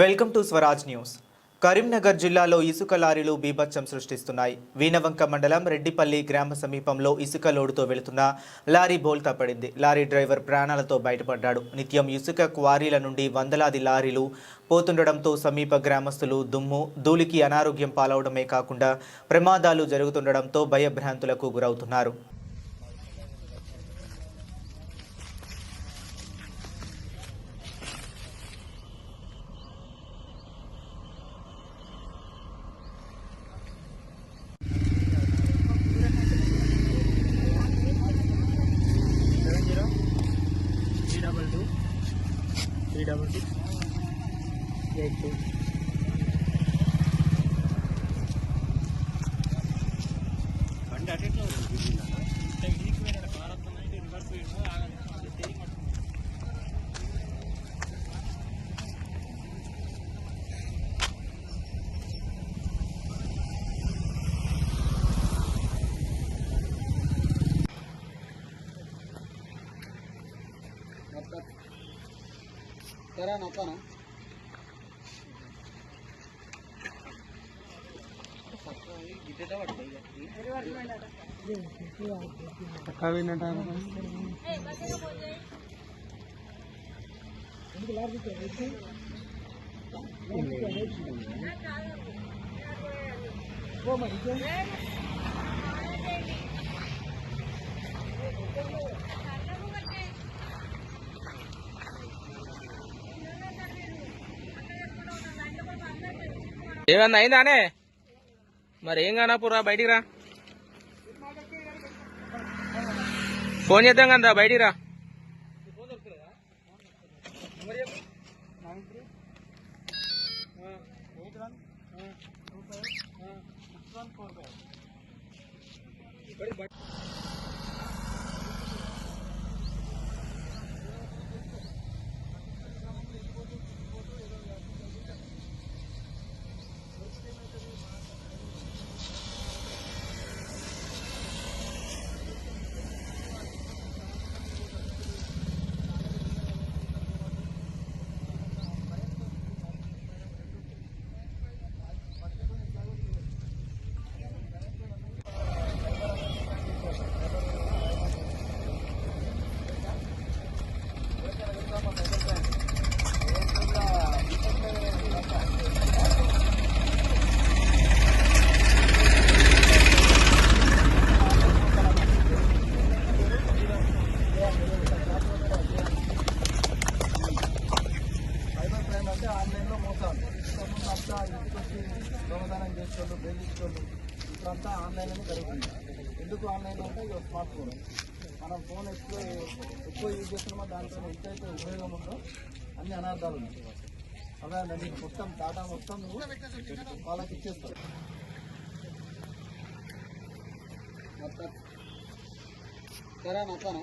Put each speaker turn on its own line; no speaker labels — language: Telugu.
Welcome to Swaraj news. Karimnagar జిల్లాలో ఇసుక లారీలు బీభత్సం సృష్టిస్తున్నాయి. వీనవంక మండలం రెడ్డిపల్లి గ్రామ సమీపంలో ఇసుక లోడుతో వెళుతున్న లారీ బోల్తా పడింది. లారీ డ్రైవర్ ప్రాణాలతో బయటపడ్డాడు. నిత్యం ఇసుక క్వారీల నుండి వందలాది లారీలు పోతుండడంతో సమీప గ్రామస్తులు దుమ్ము ధూళికి అనారోగ్యం పాలవడమే కాకుండా ప్రమాదాలు జరుగుతుండడంతో భయభ్రాంతులకు గురవుతున్నారు.
vocês. E. Tara na pa na. अभी ना time
ఏమన్నా అయిందానే మరి ఏం కానాపురా బయటికి రా ఫోన్ చేద్దాం కదా బయటికి రా
సైబర్ Crime ఆన్లైన్లో మోసాలు. ఇంతకుముందు అంతా ఇంటికొచ్చి దొంగతనం చేసేవాళ్ళు బెదిరించేవాళ్ళు ఇప్పుడంతా ఆన్లైన్లోనే జరుగుతుంది. ఎందుకు ఆన్లైన్ అంటే ఇక స్మార్ట్ ఫోన్. మనం ఫోన్ ఎక్కువ ఎక్కువ యూజ్ చేస్తున్నామో దాంట్లో ఎంతైతే ఉపయోగం ఉందో అన్ని అనార్థాలు ఉన్నాయి. అలా నీకు మొత్తం టాటా మొత్తం నువ్వు వాళ్ళకి ఇచ్చేస్తావు సరే